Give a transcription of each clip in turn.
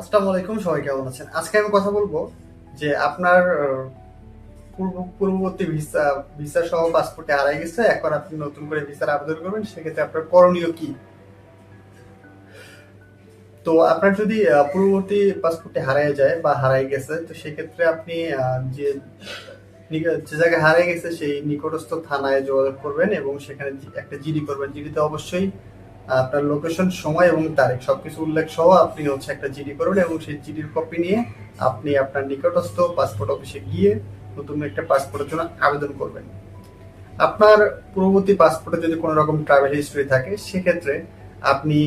আসসালামু আলাইকুম, সবাই কেমন আছেন? আজকে আমি কথা বলব যে আপনার পূর্ব, পূর্ববর্তী ভিসা ভিসা সহ পাসপোর্টে হারাই গেছে, এখন আপনি নতুন করে ভিসার আবেদন করবেন, সেক্ষেত্রে আপনার করণীয় কি? তো আপনার যদি পূর্ববর্তী পাসপোর্টে হারাই যায় বা হারাই গেছে, তো সেক্ষেত্রে আপনি যে যে জায়গায় হারিয়ে গেছে, সেই নিকটস্থ থানায় যোগাযোগ করবেন এবং সেখানে একটা জিডি করবেন। জিডিতে অবশ্যই আপনার লোকেশন সময় এবং তারিখ, সবকিছু উল্লেখ সহ আপনি হচ্ছে একটা জিডি করবেন এবং সেই জিডির কপি নিয়ে আপনি আপনার নিকটস্থ পাসপোর্ট অফিসে গিয়ে নতুন একটা পাসপোর্টের জন্য আবেদন করবেন। আপনার পূর্ববর্তী পাসপোর্টে যদি কোনো রকম ট্রাভেল হিস্টরি থাকে, সেক্ষেত্রে আপনি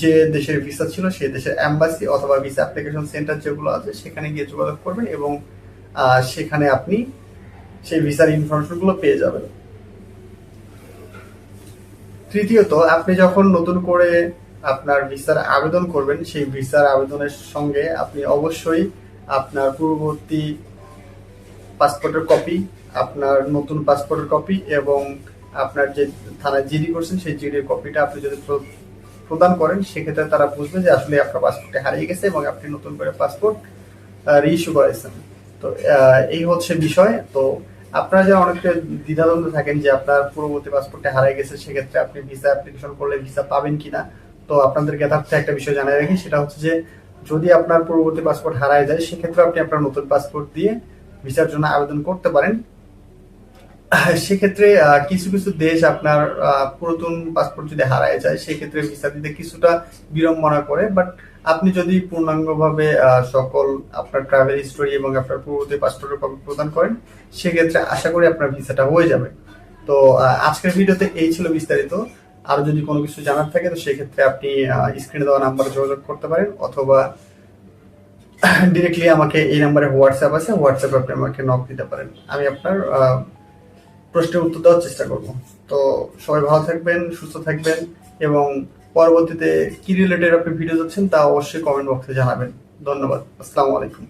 যে দেশের ভিসা ছিল সেই দেশের অ্যাম্বাসি অথবা ভিসা অ্যাপ্লিকেশন সেন্টার যেগুলো আছে, সেখানে গিয়ে যোগাযোগ করবেন এবং সেখানে আপনি সেই ভিসার ইনফরমেশনগুলো পেয়ে যাবেন। তৃতীয়ত, আপনি যখন নতুন করে আপনার ভিসার আবেদন করবেন, সেই ভিসার আবেদনের সঙ্গে আপনি অবশ্যই আপনার পূর্ববর্তী পাসপোর্টের কপি, আপনার নতুন পাসপোর্টের কপি এবং আপনার যে থানায় জিডি করছেন, সেই জিডির কপিটা আপনি যদি প্রদান করেন, সেক্ষেত্রে তারা বুঝবে যে আসলে আপনার পাসপোর্টে হারিয়ে গেছে এবং আপনি নতুন করে পাসপোর্ট রিইস্যু করেছেন তো এই হচ্ছে বিষয়। তো আপনারা যে অনেকটা দ্বিধাদ্বন্দ্ব থাকেন যে আপনার পূর্ববর্তী পাসপোর্টে হারিয়ে গেছে, সেক্ষেত্রে আপনি ভিসা অ্যাপ্লিকেশন করলে ভিসা পাবেন কিনা, তো আপনাদের জ্ঞাতার্থে একটা বিষয় জানাই রাখি, সেটা হচ্ছে যে যদি আপনার পূর্ববর্তী পাসপোর্ট হারায় যায় সেক্ষেত্রে আপনি আপনার নতুন পাসপোর্ট দিয়ে ভিসার জন্য আবেদন করতে পারেন। সেক্ষেত্রে কিছু কিছু দেশ আপনার পুরাতন পাসপোর্ট যদি হারায় যায়, সেক্ষেত্রে ভিসা দিতে কিছুটা বিড়ম্বনা করে বাট আপনি যদি পূর্ণাঙ্গভাবে সকল আপনার ট্রাভেল হিস্টোরি এবং আপনার পূর্ববর্তী পাসপোর্টের কপি প্রদান করেন, সেক্ষেত্রে আশা করি আপনার ভিসাটা হয়ে যাবে। তো আজকের ভিডিওতে এই ছিল বিস্তারিত। আরও যদি কোনো কিছু জানার থাকে, তো সেক্ষেত্রে আপনি স্ক্রিনে দেওয়া নাম্বারে যোগাযোগ করতে পারেন অথবা ডিরেক্টলি আমাকে এই নাম্বারে হোয়াটসঅ্যাপ আছে হোয়াটসঅ্যাপে আপনি আমাকে নক দিতে পারেন। আমি আপনার প্রশ্নের উত্তর দেওয়ার চেষ্টা করব। তো, সবাই ভালো থাকবেন, সুস্থ থাকবেন এবং পরবর্তীতে কি রিলেটেড আপনি ভিডিও চাচ্ছেন তা অবশ্যই কমেন্ট বক্সে জানাবেন। ধন্যবাদ। আসসালামু আলাইকুম।